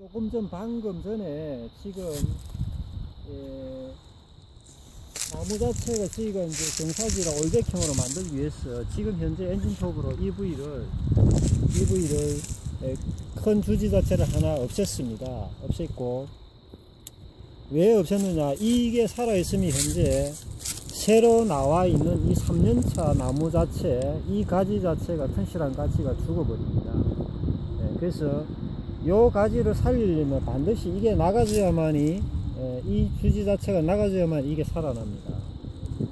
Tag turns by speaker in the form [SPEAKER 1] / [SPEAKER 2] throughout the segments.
[SPEAKER 1] 조금 전 방금 전에 지금 예, 나무 자체가 저희가 이제 경사지라 올백형으로 만들기 위해서 지금 현재 엔진톱으로 EV를 EV를 예, 큰 주지 자체를 하나 없앴습니다. 없앴고 왜 없앴느냐 이게 살아있음이 현재 새로 나와 있는 이 3년차 나무 자체 이 가지 자체가 튼실한 가지가 죽어버립니다. 예, 그래서 요 가지를 살리려면 반드시 이게 나가줘야만이 예, 이 주지 자체가 나가줘야만 이게 살아납니다.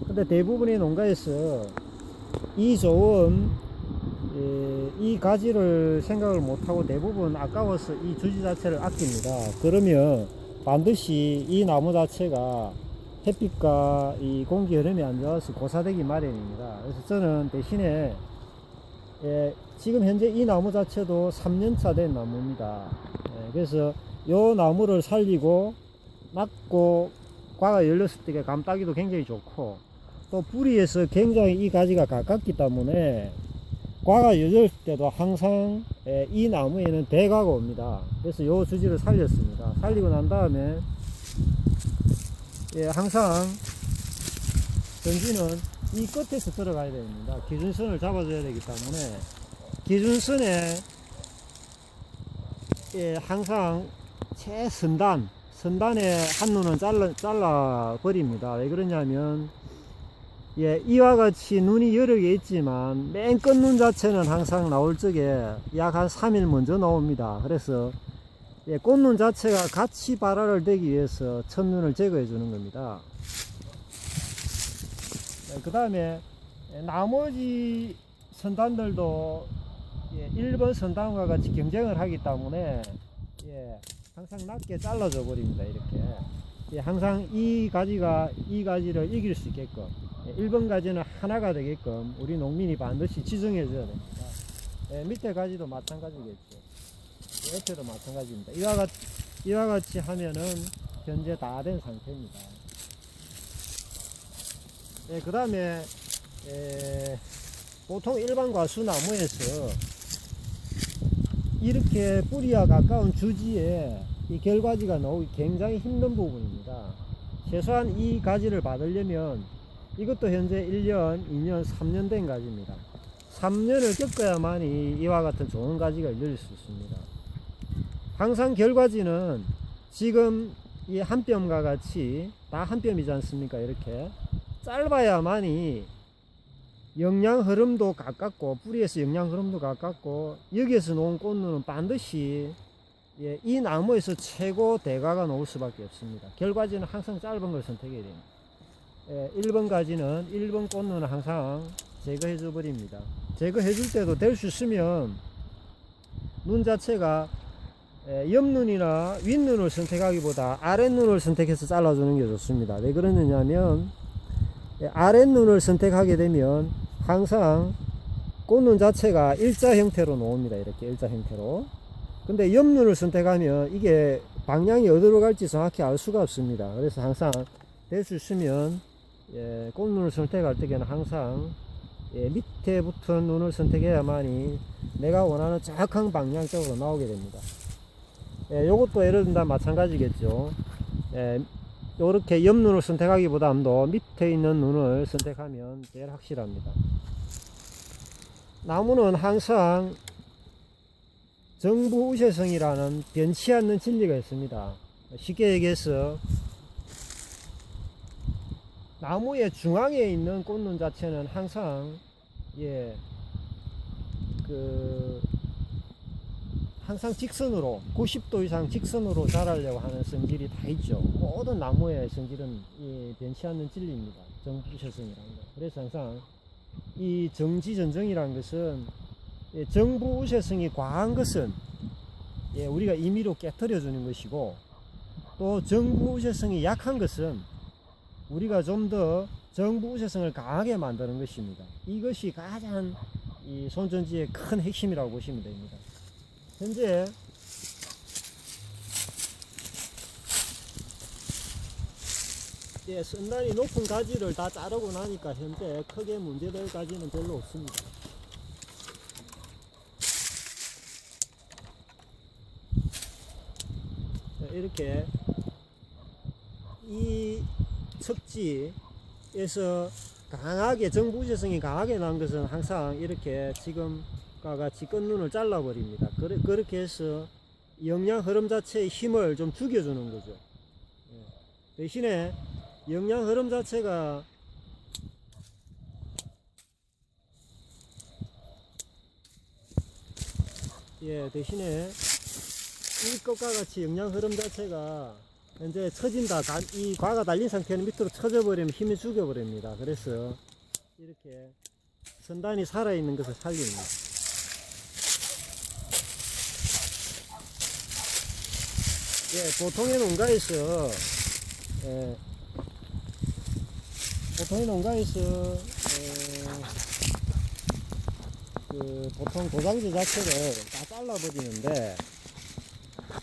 [SPEAKER 1] 근데 대부분의 농가에서 이 좋은 예, 이 가지를 생각을 못하고 대부분 아까워서 이 주지 자체를 아낍니다. 그러면 반드시 이 나무 자체가 햇빛과 이 공기 흐름이 안 좋아서 고사되기 마련입니다. 그래서 저는 대신에 예, 지금 현재 이 나무 자체도 3년차 된 나무입니다. 예, 그래서 요 나무를 살리고 낫고 과가 열렸을 때 감따기도 굉장히 좋고 또 뿌리에서 굉장히 이 가지가 가깝기 때문에 과가 열릴 때도 항상 예, 이 나무에는 대가가 옵니다. 그래서 요 주지를 살렸습니다. 살리고 난 다음에 예, 항상 전지는 이 끝에서 들어가야 됩니다. 기준선을 잡아줘야 되기 때문에 기준선에 예, 항상 최선단 선단의 한눈은 잘라, 잘라 버립니다. 왜 그러냐면 예, 이와 같이 눈이 여러 개 있지만 맨 끝눈 자체는 항상 나올 적에 약 한 3일 먼저 나옵니다. 그래서 예, 꽃눈 자체가 같이 발화를 되기 위해서 첫눈을 제거해 주는 겁니다. 그 다음에 나머지 선단들도 예, 1번 선단과 같이 경쟁을 하기 때문에 예, 항상 낮게 잘라져 버립니다. 이렇게 예, 항상 이 가지가 이 가지를 이길 수 있게끔 예, 1번 가지는 하나가 되게끔 우리 농민이 반드시 지정해 줘야 됩니다. 예, 밑에 가지도 마찬가지겠죠. 옆에도 마찬가지입니다. 이와 같이 하면은 현재 다 된 상태입니다. 예, 그 다음에, 보통 일반 과수나무에서 이렇게 뿌리와 가까운 주지에 이 결과지가 나오기 굉장히 힘든 부분입니다. 최소한 이 가지를 받으려면 이것도 현재 1년, 2년, 3년 된 가지입니다. 3년을 겪어야만이 이와 같은 좋은 가지가 열릴 수 있습니다. 항상 결과지는 지금 이 한 뼘과 같이 다 한 뼘이지 않습니까? 이렇게 짧아야만이 영양 흐름도 가깝고 뿌리에서 영양 흐름도 가깝고 여기에서 놓은 꽃눈은 반드시 예, 이 나무에서 최고 대가가 나올 수밖에 없습니다. 결과지는 항상 짧은 걸 선택해야 됩니다. 예, 1번 가지는 1번 꽃눈은 항상 제거해 줘 버립니다. 제거해 줄 때도 될 수 있으면 눈 자체가 예, 옆눈이나 윗눈을 선택하기보다 아랫눈을 선택해서 잘라주는 게 좋습니다. 왜 그러느냐면 예, 아랫눈을 선택하게 되면 항상 꽃눈 자체가 일자 형태로 나옵니다. 이렇게 일자 형태로. 근데 옆눈을 선택하면 이게 방향이 어디로 갈지 정확히 알 수가 없습니다. 그래서 항상 될 수 있으면 예, 꽃눈을 선택할 때에는 항상 예, 밑에 붙은 눈을 선택해야만이 내가 원하는 정확한 방향적으로 나오게 됩니다. 예, 요것도 예를 든다 마찬가지겠죠. 예, 요렇게 옆눈을 선택하기보다도 밑에 있는 눈을 선택하면 제일 확실합니다. 나무는 항상 정부 우세성이라는 변치 않는 진리가 있습니다. 쉽게 얘기해서 나무의 중앙에 있는 꽃눈 자체는 항상 예, 그 항상 직선으로 90도 이상 직선으로 자라려고 하는 성질이 다 있죠. 모든 나무의 성질은 이 변치 않는 진리입니다. 정부셔성이라는 거. 그래서 항상 이 정지전정이라는 것은 예, 정부 우세성이 과한 것은 예, 우리가 임의로 깨뜨려 주는 것이고 또 정부 우세성이 약한 것은 우리가 좀 더 정부 우세성을 강하게 만드는 것입니다. 이것이 가장 이 손전지의 큰 핵심이라고 보시면 됩니다. 현재 예, 선단이 높은 가지를 다 자르고 나니까 현재 크게 문제될 가지는 별로 없습니다. 이렇게 이 척지에서 강하게 정부 우제성이 강하게 난 것은 항상 이렇게 지금 과 같이 끝눈을 잘라 버립니다. 그래, 그렇게 해서 영양 흐름 자체의 힘을 좀 죽여주는 거죠. 예. 대신에 영양 흐름 자체가 예 대신에 이 것과 같이 영양 흐름 자체가 현재 처진다 다- 이 과가 달린 상태는 밑으로 처져 버리면 힘이 죽여 버립니다 그래서 이렇게 선단이 살아있는 것을 살립니다 예 보통의 농가에서 예, 보통의 농가에서 어, 그 보통 도장지 자체를 다 잘라버리는데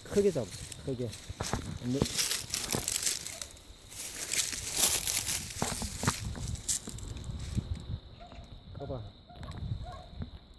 [SPEAKER 1] 크게 잡으세요 크게